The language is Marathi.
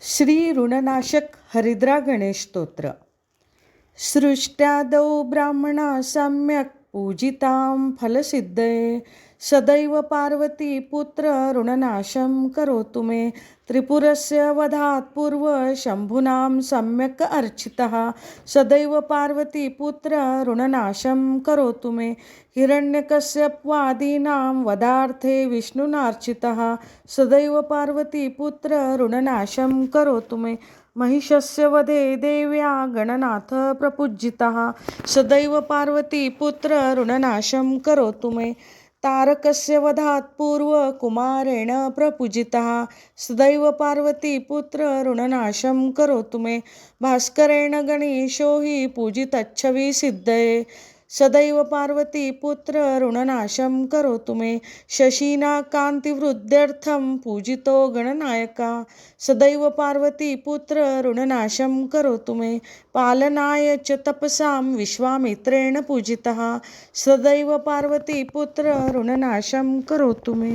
श्री ऋणनाशक हरिद्रा गणेश स्तोत्र. सृष्ट्यादौ ब्राह्मणा सम्यक् पूजितां फलसिद्धये. सदैव पार्वती पुत्र ऋणनाशं करोतु मे। त्रिपुरस्य वधात् पूर्व शम्भुनां सम्यक् अर्चितः। सदैव पार्वती पुत्र ऋणनाशं करोतु मे। हिरण्यकश्यप्वादीनां वधार्थे विष्णुनार्चितः। सदैव पार्वती पुत्र ऋणनाशं करोतु मे। महिषस्य वधे देव्या गणनाथ प्रपूजितः सदैव पार्वती पुत्र ऋणनाशं करोतु मे। तारकस्य वधात् पूर्व कुमारेण प्रपूजितः। सदैव पार्वती पुत्र ऋणनाशं करोतु मे। भास्करेण गणेशो हि पूजितच्छवि सिद्धये। सदैव पार्वती पुत्र ऋणनाशं करोतु मे शशिना कान्तिवृद्ध्यर्थं पूजितो गणनायका। सदैव पार्वती पुत्र ऋणनाशं करोतु मे पालनाय च तपसां विश्वामित्रेण पूजितः। सदैव पार्वती पुत्र ऋणनाशं करोतु मे